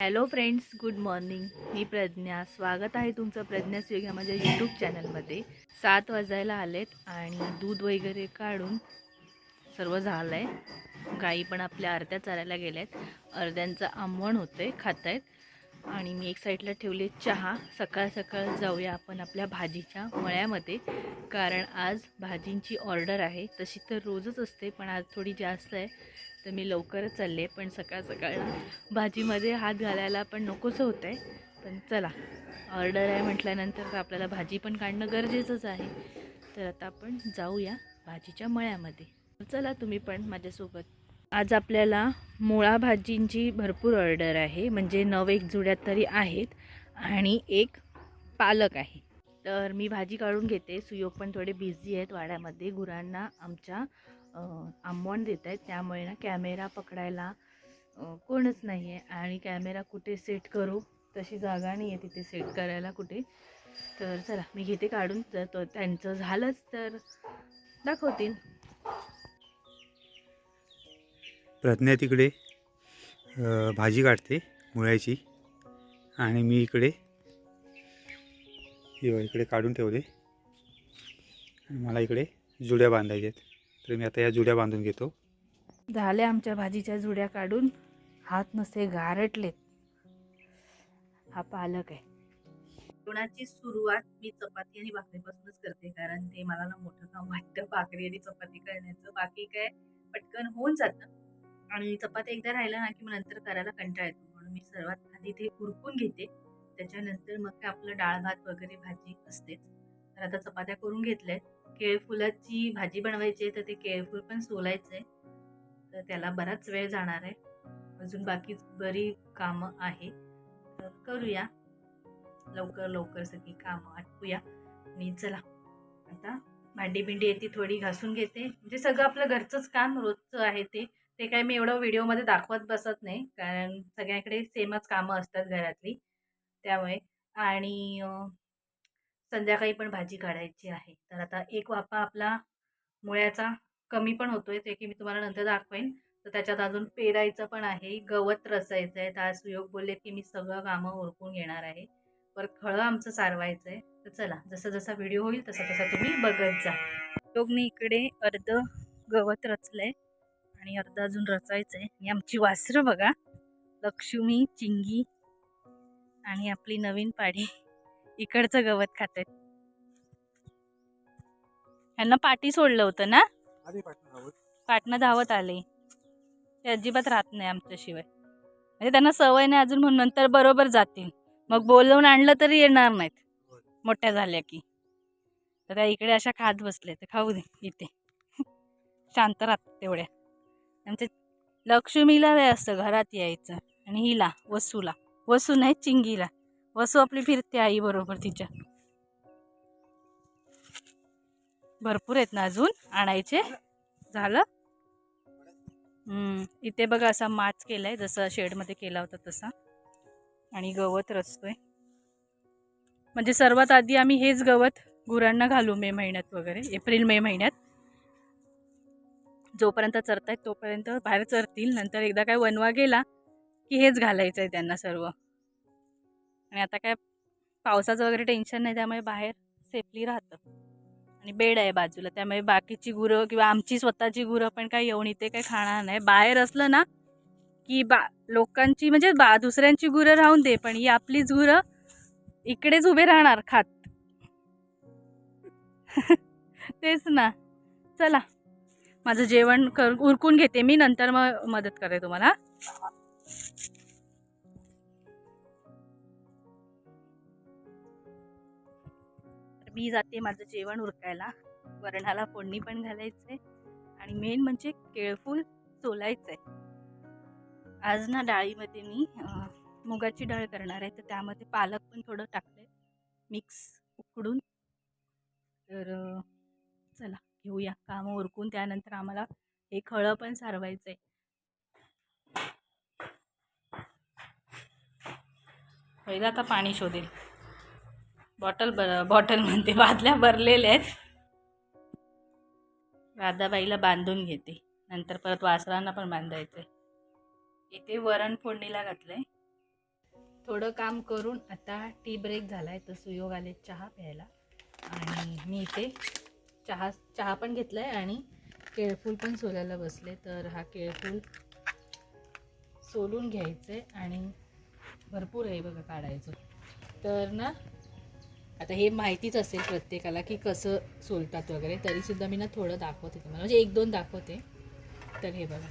Hello friends good morning. मी प्रज्ञा. स्वागत आहे तुमचं प्रज्ञास योग या माझ्या यूट्यूब चॅनलमध्ये. सात वाजायला आलेत आणि दूध वगैरे काढून सर्व झालं आहे गाई पण आपल्या अर्ध्या चरायला गेल्या आहेत अर्ध्यांचं आंबवण होतं आहे खात आहेत आणि मी एक साईडला ठेवले चहा. सकाळ सकाळ जाऊया आपण आपल्या भाजीच्या मळ्यामध्ये. कारण आज भाजींची ऑर्डर आहे. तशी तर रोजच असते पण आज थोडी जास्त आहे. तर मी लवकरच चालले पण सकाळ सकाळ भाजीमध्ये हात घालायला पण नकोसं होतं आहे पण चला ऑर्डर आहे म्हटल्यानंतर तर आपल्याला भाजी पण काढणं गरजेचंच आहे. तर आता आपण जाऊया भाजीच्या मळ्यामध्ये. चला तुम्ही पण माझ्यासोबत. आज आपल्याला मुळा भाजींची भरपूर ऑर्डर आहे म्हणजे नऊ एक जुड्यात तरी आहेत आणि एक पालक आहे. तर मी भाजी काढून घेते सुयोग पण थोडे बिझी आहेत वाड्यामध्ये गुरांना आमच्या आंबवण देत आहेत त्यामुळे ना कॅमेरा पकडायला कोणच नाही आहे आणि कॅमेरा कुठे सेट करू तशी जागा नाही आहे तिथे सेट करायला कुठे. तर चला मी घेते काढून. तर तो त्यांचं झालंच तर दाखवतील. प्रज्ञा तिकडे भाजी काढते मुळ्याची. आणि मी इकडे इकडे काढून ठेवले. मला इकडे जुड्या बांधायच्या आहेत. तर मी आता या जुड्या बांधून घेतो. झाल्या आमच्या भाजीच्या जुड्या काढून. हात नसे गारटलेत. हा पालक आहे. जेवणाची सुरुवात मी चपाती आणि भाकरीपासूनच करते कारण ते मला ना मोठं काम वाटतं. भाकरी आणि चपाती करण्याचं. बाकी काय पटकन होऊन जातं. आणि चपाती एकदा राहिला ना की मग नंतर करायला कंटाळा येतो. म्हणून मी सर्वात आधी ते उरकून घेते. त्याच्यानंतर मग काय आपलं डाळ भात वगैरे भाजी असतेच. तर आता चपात्या करून घेतल्यात. केळफुलाची भाजी बनवायची आहे तर ते केळफूल पण सोलायचं आहे तर त्याला बराच वेळ जाणार आहे. अजून बाकी बरी कामं आहे. तर करूया. लवकर लवकर सगळी कामं आटपूया. आणि चला. आता भांडी बिंडी येते थोडी घासून घेते. म्हणजे सगळं आपलं घरचंच काम रोजचं आहे ते. ते काय मी एवढं व्हिडिओमध्ये दाखवत बसत नाही. कारण सगळ्याकडे सेमच कामं असतात घरातली. त्यामुळे आणि संध्याकाळी पण भाजी काढायची आहे. तर आता एक वाफा आपला मुळ्याचा कमी पण होतोय ते की मी तुम्हाला नंतर दाखवेन. तर त्याच्यात अजून पेरायचं पण आहे गवत रचायचं आहे तर सुयोग बोलले की मी सगळं कामं उरकून घेणार आहे. परत खळं आमचं सारवायचं आहे तर चला जसा जसा व्हिडिओ होईल तसा तसा तुम्ही बघत जा. सुयोगने इकडे अर्ध गवत रचलंय आणि अर्ध अजून रचायचं आहे आणि आमची वासरं बघा. लक्ष्मी चिंगी आणि आपली नवीन पाडी. इकडचं गवत खात. आहेत यांना पाठी सोडलं होतं ना? पाटणं धावत. आले. ते अजिबात राहत नाही आमच्याशिवाय. म्हणजे त्यांना सवय नाही अजून म्हणून नंतर बरोबर जातील. मग बोलवून आणलं तरी येणार नाहीत. मोठ्या झाल्या की. तर त्या इकडे अशा खात बसले तर खाऊ दे इथे. शांत राहतात तेवढ्या. आमच्या लक्ष्मीला लय असतं घरात यायचं. आणि हिला वसूला. वसू नाही चिंगीला. वसू आपली फिरते आई बरोबर तिच्या. भरपूर आहेत ना अजून आणायचे. झालं? हम्म, इथे बघा असा माच केलाय जसं शेडमध्ये केला होता तसा. आणि गवत रचतोय. म्हणजे सर्वात आधी आम्ही हेच गवत गुरांना घालू मे महिन्यात वगैरे एप्रिल मे महिन्यात. जोपर्यंत चरतायत तोपर्यंत बाहेर चरतील नंतर एकदा काय वनवा गेला की हेच घालायचं आहे त्यांना सर्व. आणि आता काय पावसाचं वगैरे टेन्शन नाही त्यामुळे बाहेर सेफली राहतं. आणि बेड आहे बाजूला त्यामुळे बाकीची गुरं किंवा आमची स्वतःची गुरं पण काय येऊन इथे काही खाणार नाही. बाहेर असलं ना की बा लोकांची म्हणजे बा दुसऱ्यांची गुरं राहून दे पण ही आपलीच गुरं इकडेच उभे राहणार खात. तेच ना. चला माझं जेवण कर उरकून घेते मी नंतर मग मदत करते तुम्हाला. मी जाते माझं जेवण उरकायला. वरणाला फोडणी पण घालायचंय आणि मेन म्हणजे केळफूल सोलायचंय आज ना डाळीमध्ये मी मुगाची डाळ करणार आहे तर त्यामध्ये पालक पण थोडं टाकलंय. मिक्स उकडून. तर चला घेऊया. कामं उरकून त्यानंतर आम्हाला हे खळं पण सारवायचं आहे पहिलं आता पाणी शोधेल. बॉटल बर बॉटल म्हणते बादल्या भरलेल्या आहेत. राधाबाईला बांधून घेते. नंतर परत वासरांना पण बांधायचं आहे इथे वरण फोडणीला घातलं आहे थोडं काम करून आता टी ब्रेक झालाय तर सुयोग आले चहा प्यायला. आणि मी इथे चहा चहा पण घेतलाय आणि केळफूल पण सोलायला बसले. तर हा केळफूल सोलून घ्यायचे आणि भरपूर आहे बघा काढायचं. तर ना आता हे माहितीच असेल प्रत्येकाला की कसं सोलतात वगैरे तरीसुद्धा मी ना थोडं दाखवते तुम्हाला. म्हणजे एक दोन दाखवते. तर हे बघा.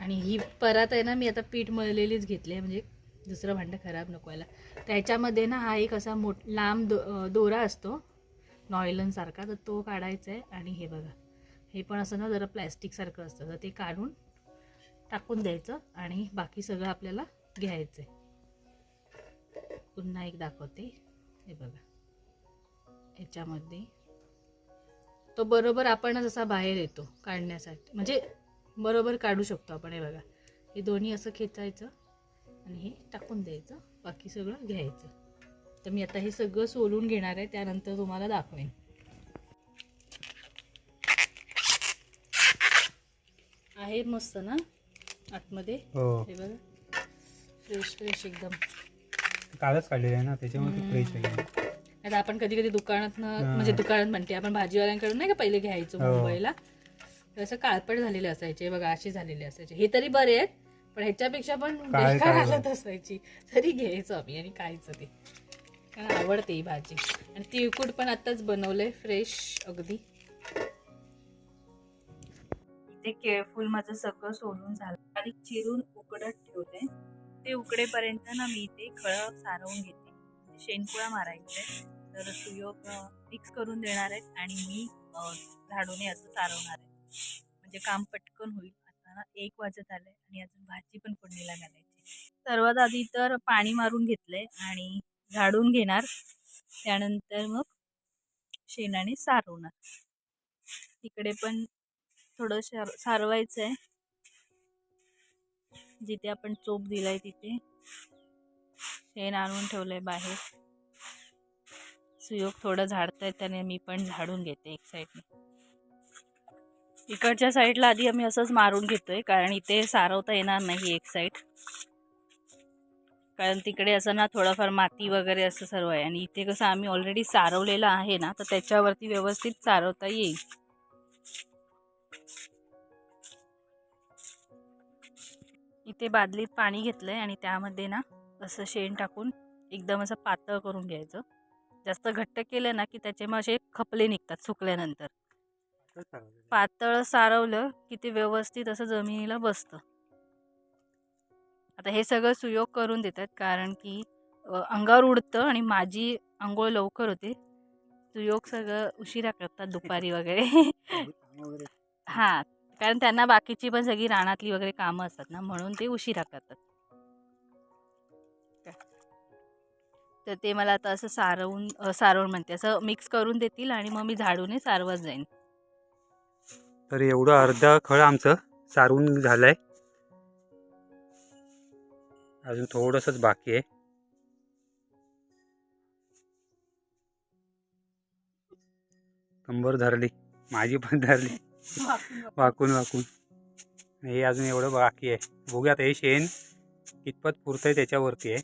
आणि ही परत आहे ना मी आता पीठ मळलेलीच घेतली आहे. म्हणजे दुसरं भांडं खराब नको याला त्याच्यामध्ये ना हा एक असा मोठ लांब दो दोरा असतो. नॉयलनसारखा तर तो काढायचा आहे. आणि हे बघा. हे पण असं ना जरा प्लॅस्टिकसारखं असतं. तर ते काढून टाकून द्यायचं आणि बाकी सगळं आपल्याला घ्यायचं आहे. पुन्हा एक दाखवते. हे बघा. ह्याच्यामध्ये तो बरोबर आपणच असा बाहेर येतो काढण्यासाठी. म्हणजे बरोबर काढू शकतो आपण हे बघा. हे दोन्ही असं खेचायचं आणि हे टाकून द्यायचं. बाकी सगळं घ्यायचं. तर मी आता हे सगळं सोलून घेणार आहे त्यानंतर तुम्हाला दाखवेन. आहे मस्त ना? आतमध्ये? हो. हे बघा. फ्रेश फ्रेश एकदम. कालच काढलेलं आहे ना त्याच्यामुळे ते. फ्रेश आहे. आता आपण कधी कधी दुकानात. म्हणजे दुकानात म्हणते आपण भाजीवाल्यांकडून नाही का पहिले घ्यायचो हो. मुंबईला. तर असं काळपट झालेले असायचे बघा असे झालेले असायचे. हे तरी बरे आहेत पण ह्याच्यापेक्षा पण बेकार. हालत असायची. तरी घ्यायचो आम्ही आणि खायचं ते. कारण आवडते ही भाजी. आणि तिळकुट पण आताच बनवलंय फ्रेश अगदी. इथे केळफूल माझं सगळं सोलून झालं. आणि चिरून उकडत ठेवते ते उकडेपर्यंत ना मी ते खळं सारवून घेते. म्हणजे शेणकुळा मारायचे तर सुयोग मिक्स करून देणार आहेत आणि मी झाडूने असं सारवणार आहे. म्हणजे काम पटकन होईल. आता ना एक वाजत आलंय आणि अजून भाजी पण फोडणीला घालायची सर्वात आधी तर पाणी मारून घेतलंय आणि झाडून घेणार. त्यानंतर मग शेणाने सारवणार. तिकडे पण थोडं सार सारवायचं आहे जिथे आपण चोप दिलाय तिथे. शेण आणून ठेवलंय बाहेर. सुयोग थोडं झाडतंय त्याने मी पण झाडून घेते एक साईडने इकडच्या साईडला आधी आम्ही असंच मारून घेतोय कारण इथे सारवता येणार नाही एक साईड कारण तिकडे असं ना थोडंफार माती वगैरे असं सर्व आहे. आणि इथे कसं आम्ही ऑलरेडी सारवलेलं आहे ना तर त्याच्यावरती व्यवस्थित सारवता येईल. इथे बादलीत पाणी घेतलंय आणि त्यामध्ये ना असं शेण टाकून एकदम असं पातळ करून घ्यायचं. जास्त घट्ट केलं ना की त्याचे मग असे खपले निघतात सुकल्यानंतर. पातळ सारवलं की ते व्यवस्थित असं जमिनीला बसतं. आता हे सगळं सुयोग करून देतात कारण की अंगावर उडतं आणि माझी आंघोळ लवकर होते. सुयोग सगळं उशिरा करतात दुपारी वगैरे. हां कारण त्यांना बाकीची पण सगळी रानातली वगैरे कामं असतात ना म्हणून ते उशिरा करतात. तर ते मला आता असं सारवून अ, सारवून म्हणते. असं मिक्स करून देतील आणि मग मी झाडूने सारवत जाईन. तर एवढं अर्धा खळ आमचं सारवून झालंय. अजून थोडंसंच बाकी आहे. कंबर धरली. माझी पण धरली. वाकून वाकून. हे अजून एवढं बाकी आहे. बघूया आता हे शेण कितपत पुरतंय त्याच्यावरती आहे.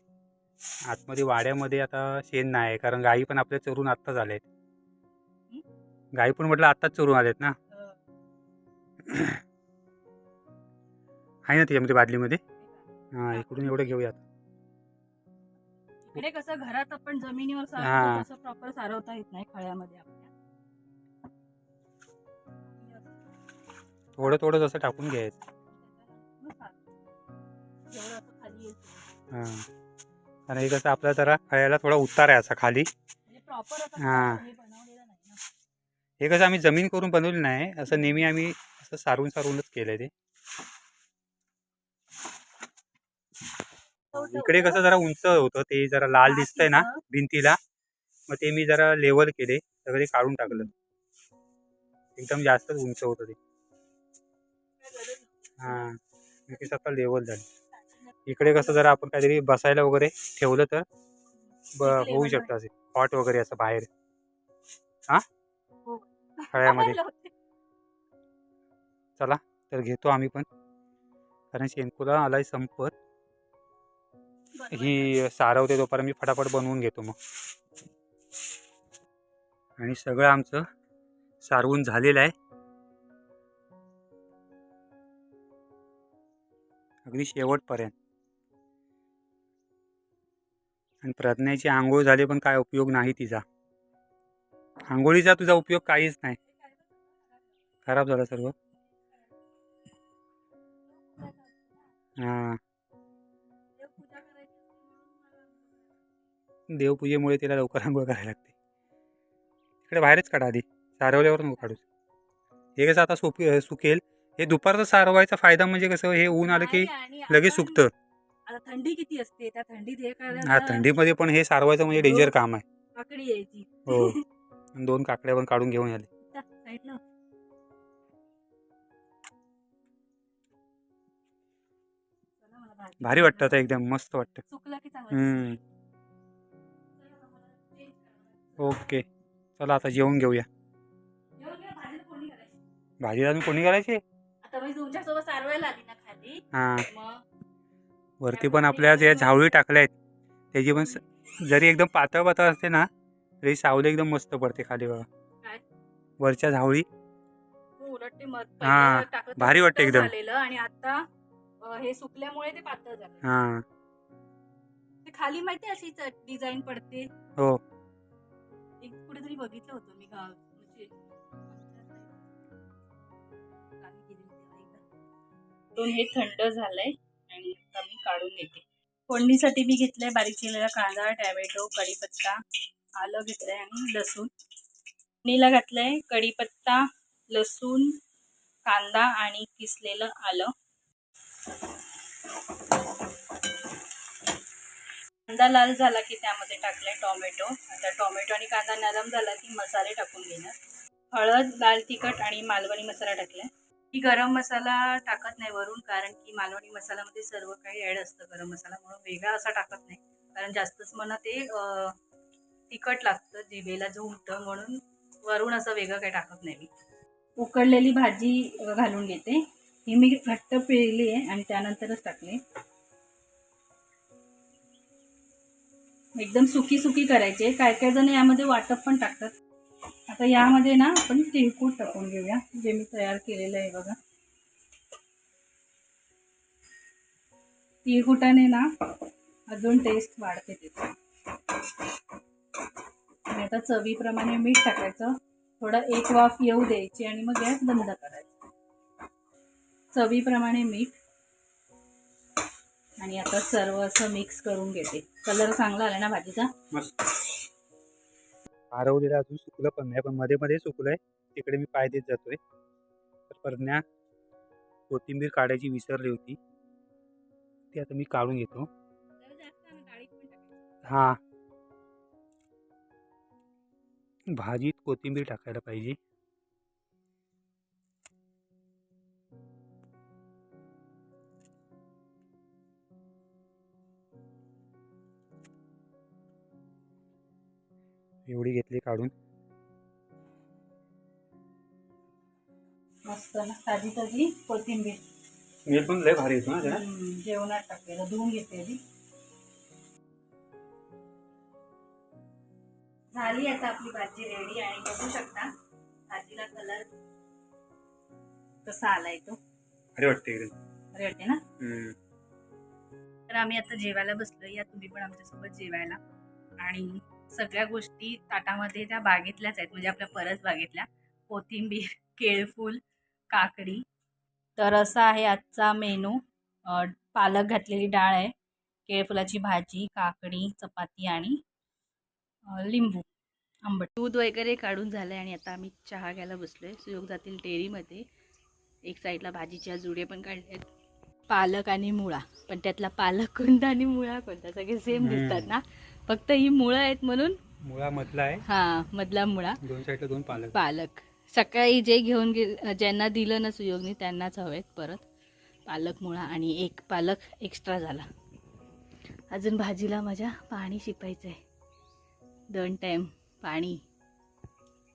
आतमध्ये वाड्यामध्ये आता शेण नाही आहे कारण गाई पण आपल्या चरून आत्ताच आल्या आहेत गाई पण म्हटलं आत्ताच चरून आल्यात ना? आहे ना त्याच्यामध्ये बादलीमध्ये? हां इकडून एवढं घेऊयात. इकडे कसं घरात आपण जमिनीवर. सारवतो तसं प्रॉपर सारवता येत नाही खळ्यामध्ये थोडं थोडं जसं टाकून घ्यायचं. हां. कारण हे कसं आपला जरा खळ्याला थोडा उतार आहे असा खाली. म्हणजे हा. हे हे कसं आम्ही जमीन करून बनवलं नाही. असं नेहमी आम्ही असं सारवून सारवूनच केलंय ते. इकडे कसं जरा उंच होतं ते जरा लाल दिसतंय ना भिंतीला. मग ते मी जरा लेवल केले. सगळे काढून टाकलं. एकदम जास्तच उंच होतं ते. हां ते आता लेवल झालं. इकडे कसं जरा आपण काहीतरी बसायला वगैरे ठेवलं तर ब होऊ शकतं असे. हॉट वगैरे असं बाहेर. हा? हो. खळ्यामध्ये चला तर घेतो आम्ही पण. कारण शेणकुला आलाय संपत. ही सारवते तोपर्यंत मी फटाफट बनवून घेतो मग. आणि सगळं आमचं सारवून झालेलं आहे. अगदी शेवटपर्यंत. आणि प्रज्ञेची आंघोळ झाली पण काय उपयोग नाही तिचा. आंघोळीचा तुझा उपयोग काहीच नाही. खराब झाला सर्व. हां. देवपूजेमुळे तिला लवकर आंघोळ करायला लागते. तिकडे बाहेरच काढा आधी. सारवल्यावर नको काढू हे कसं आता सोपी सुकेल? हे दुपारचं सारवायचा फायदा म्हणजे कसं हे ऊन आलं की लगेच सुकतं. आता थंडी किती असते? त्या थंडीत हे हा करायला थंडीमध्ये पण हे सारवायचं म्हणजे डेंजर काम आहे. काकडी यायची. हो. आणि दोन काकड्या पण काढून घेऊन आले. त्या साईडला. चला मला भाजी भारी वाटतं आता एकदम मस्त वाटतं. सुकलं की चांगलं हम्म. ओके. चला आता जेवून घेऊया. जेवण भाजीला फोडणी. भाजीला अजून कोणी करायची आता मी तुमच्यासोबत सारवायला आली ना खाली? हां. मग? वरती पण आपल्या ज्या झावळी टाकल्या आहेत त्याची पण स- जरी एकदम पातळ पातळ असते ना तरी सावली एकदम मस्त पडते खाली बघा. काय? वरच्या झावळी. हो, उलट ते मध हा, पहिलं टाकलं तर भारी वाटतं पातळ एकदम. झालेलं आणि आता अं, हे सुकल्यामुळे ते पातळ झालं. हां. ते खाली माहिती अशी डिझाईन पडते? हो. एक कुठेतरी बघितलं होतं मी गावी एकदा. हे थंड झालंय आणि आता मी काढून घेते. फोडणीसाठी मी घेतलंय बारीक केलेला कांदा टॅमॅटो कढीपत्ता आलं घेतलंय आणि लसूण. फोडणीला घातलंय कढीपत्ता लसूण कांदा आणि किसलेलं आलं. कांदा लाल झाला की त्यामध्ये टाकले टोमॅटो. आता टोमॅटो आणि कांदा नरम झाला की मसाले टाकून घेणार. हळद लाल तिखट आणि मालवणी मसाला टाकलाय. ही गरम मसाला टाकत नाही वरून कारण की मालवणी मसाल्यामध्ये सर्व काही ॲड असतं गरम मसाला म्हणून वेगळा असा टाकत नाही. कारण जास्तच मला ते तिखट लागतं जिभेला झुमतं म्हणून वरून असं वेगळं काही टाकत नाही मी. उकडलेली भाजी घालून घेते. ही मी घट्ट पिळली आहे आणि त्यानंतरच टाकले. एकदम सुकी सुकी करायचे काय काय जण यामध्ये वाटप पण टाकतात. आता यामध्ये ना आपण तिळकूट टाकून घेऊया. जे मी तयार केलेलं आहे बघा. तिळकुटाने ना अजून टेस्ट वाढते त्याची. आणि आता चवीप्रमाणे मीठ टाकायचं. थोडं एक वाफ येऊ द्यायची आणि मग गॅस बंद करायचा. चवीप्रमाणे मीठ. आणि आता सर्व असं मिक्स करून घेते. कलर चांगला आला ना भाजीचा? आरवलेलं अजून सुकलं पण नाही पण मध्ये मध्ये सुकलंय. तिकडे मी पाय देत जातोय. तर परण्या कोथिंबीर काढायची विसरली होती. ती आता मी काढून घेतो. हा. भाजीत कोथिंबीर टाकायला पाहिजे. एवढी घेतली काढून. मस्त ना ताजी ताजी कोथिंबीर. स्मेल पण लय भारी येतो ना त्याला हम्म, जेवणात टाकलेलं धुवून घेते आधी. झाली आता आपली भाजी रेडी आणि बघू शकता भाजीला कलर कसा आलाय तो. भारी वाटते एकदम. वाटते ना? हम्म. तर आम्ही आता जेवायला बसलो या तुम्ही पण आमच्यासोबत जेवायला. आणि सगळ्या गोष्टी ताटामध्ये त्या बागेतल्याच आहेत. म्हणजे आपल्या परस बागेतल्या. कोथिंबीर केळफूल काकडी. तर असा आहे आजचा मेनू. पालक घातलेली डाळ आहे. केळफुलाची भाजी काकडी चपाती आणि लिंबू आंबट. दूध वगैरे काढून झालं आहे आणि आता आम्ही चहा घ्यायला बसलो आहे सुयोग जातील डेअरीमध्ये. एक साईडला भाजीच्या जुडे पण काढले आहेत. पालक आणि मुळा. पण त्यातला पालक कोणता आणि मुळा कोणता? सगळे सेम. दिसतात ना? फक्त ही मुळं आहेत म्हणून? मुळामधला आहे. हा मधला मुळा. दोन साईडला दोन पालक. पालक. सकाळी जे घेऊन गे ज्यांना दिलं ना सुयोगनी त्यांनाच हवेत परत. पालक मुळा आणि एक पालक एक्स्ट्रा झाला. अजून भाजीला माझ्या पाणी शिपायचं आहे दोन टाईम पाणी.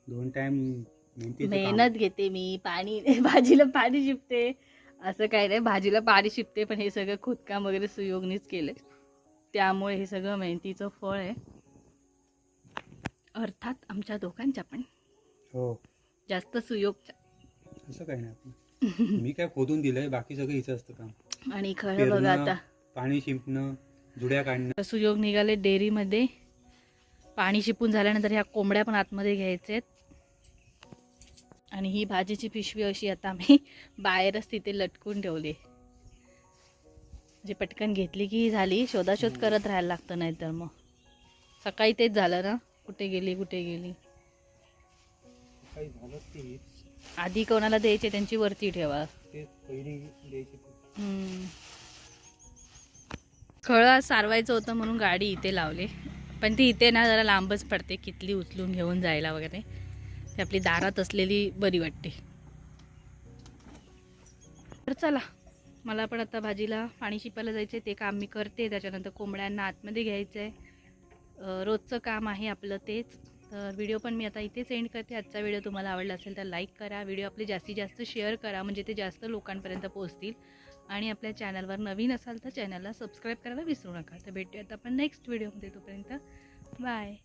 दोन टाइम. मेहनत घेते मी. पाणी भाजीला पाणी शिपते. असं काही नाही. भाजीला पाणी शिपते पण हे सगळं खोदकाम वगैरे सुयोगनीच केलं त्यामुळे हे सगळं मेहनतीचं फळ आहे. अर्थात आमच्या दोघांच्या पण. हो. जास्त सुयोग असं काही नाही. मी काय खोदून दिलंय बाकी सगळं हिचं असतं काम. आणि खरं बघा आता. पाणी शिंपणं जुड्या काढणं. सुयोग निघाले डेअरीमध्ये. पाणी शिपून झाल्यानंतर ह्या कोंबड्या पण आतमध्ये घ्यायचे आणि ही भाजीची पिशवी अशी आता आम्ही बाहेरच तिथे लटकून ठेवली जे पटकन घेतली की झाली शोधाशोध करत राहायला लागतं नाहीतर मग. सकाळी तेच झालं ना. कुठे गेली कुठे गेली? आधी कोणाला द्यायचे त्यांची वरती ठेवा. खळं सारवायचं होतं म्हणून गाडी इथे लावली. पण ती इथे ना जरा लांबच पडते कितली उचलून घेऊन जायला वगैरे. ती आपली दारात असलेली बरी वाटते. तर चला. मला पण आता भाजीला पाणी शिपायला जायचं आहे ते काम मी करते. त्याच्यानंतर कोंबड्यांना आतमध्ये घ्यायचं आहे रोजचं काम आहे आपलं तेच. तर व्हिडिओ पण मी आता इथेच एंड करते. आजचा व्हिडिओ तुम्हाला आवडला असेल तर लाईक करा. व्हिडिओ आपले जास्तीत जास्त शेअर करा म्हणजे ते जास्त लोकांपर्यंत पोहोचतील. आणि आपल्या चॅनलवर नवीन असाल तर चॅनलला सबस्क्राईब करायला विसरू नका. तर भेटूयात आपण नेक्स्ट व्हिडिओमध्ये तोपर्यंत. बाय